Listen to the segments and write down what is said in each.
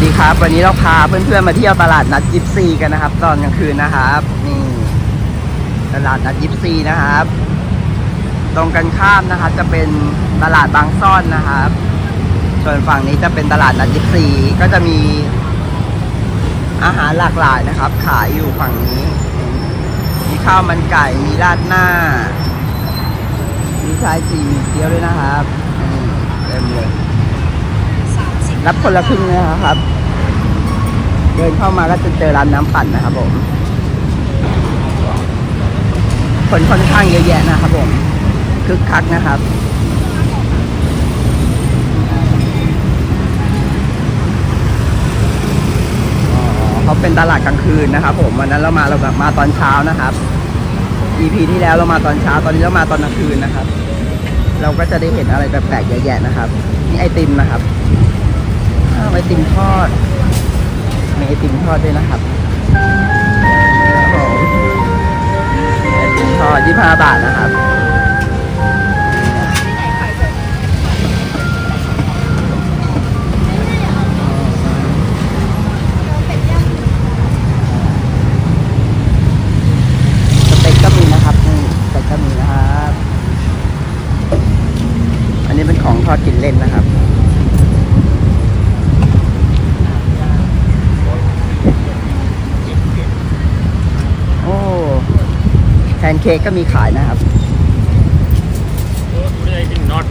สดีครับ วันนี้เราพาเพื่อนๆมาเที่ยวตลาดนัดยิปซีกันนะครับ ตอนกลางคืนนะครับนี่ตลาดนัดยิปซีนะครับ ตรงกันข้ามนะครับ จะเป็นตลาดบางซ่อนนะครับ ส่วนฝั่งนี้จะเป็นตลาดนัดยิปซีก็จะมีอาหารหลากหลายนะครับ ขายอยู่ฝั่งนี้ มีข้าวมันไก่มีราดหน้า มีชายสี่มีเกี๊ยวด้วยนะครับนี่เต็มเลย รับคนละครึ่งนะครับ เดินเข้ามาก็จะเจอร้านน้ำปั่นนะครับผม คนค่อนข้างเยอะแยะนะครับผม คึกคักนะครับเขาเป็นตลาดกลางคืนนะครับ ผมวันนั้นเรามาเราแบบมาตอนเช้านะครับ EP ที่แล้วเรามาตอนเช้าตอนนี้เรามาตอนกลางคืนนะครับ เราก็จะได้เห็นอะไรแปลกๆเยอะแยะนะครับนี่ไอติมนะครับ ไอติมทอด มีไอติมทอดด้วยนะครับไอติมทอด25บาทนะครับสเต็กก็มีนะครับนี่สเต็มนะครับอันนี้เป็นของทอดกินเล่นนะครับ โอ้แพ นเค้กก็มีขายนะครับ Today I did not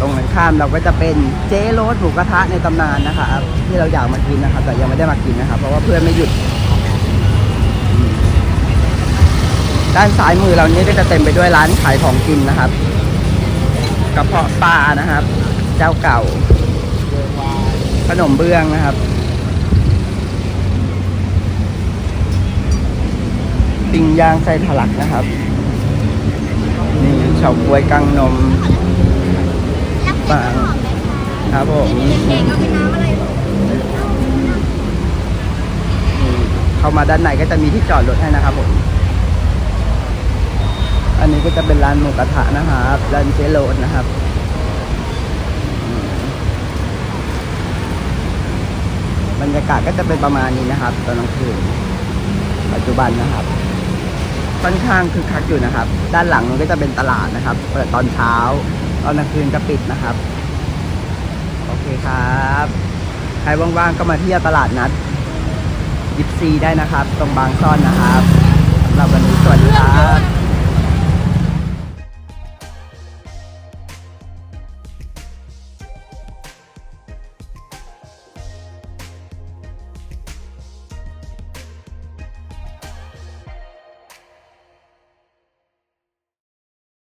ตรงกันข้ามเราก็จะเป็นเจ๊โรสหมูกระทะในตำนานนะครับที่เราอยากมากินนะครับ แต่ยังไม่ได้มากินนะครับ เพราะว่าเพื่อนไม่หยุด ด้านซ้ายมือเรานี้ก็จะเต็มไปด้วยร้านขายของกินนะครับกระเพาะปลานะครับ เจ้าเก่า ขนมเบื้องนะครับ ปิ้งย่างไส้ทะลักนะครับ นี่เฉาก๊วยกังนมปังครับผมเข้ามาด้านในก็จะมีที่จอดรถให้นะครับผม อันนี้ก็จะเป็นร้านหมูกระทะนะครับร้านเจโรดนะครับบรรยากาศก็จะเป็นประมาณนี้นะครับ ตอนกลางคืนปัจจุบันนะครับ ค่อนข้างคึกคักอยู่นะครับ ด้านหลังมันก็จะเป็นตลาดนะครับ เปิดตอนเช้าตอนกลางคืนจะปิดนะครับ โอเคครับ ใครว่างๆก็มาเที่ยวตลาดนัดยิปซีได้นะครับ ตรงบางซ่อนนะครับสำหรับวันนี้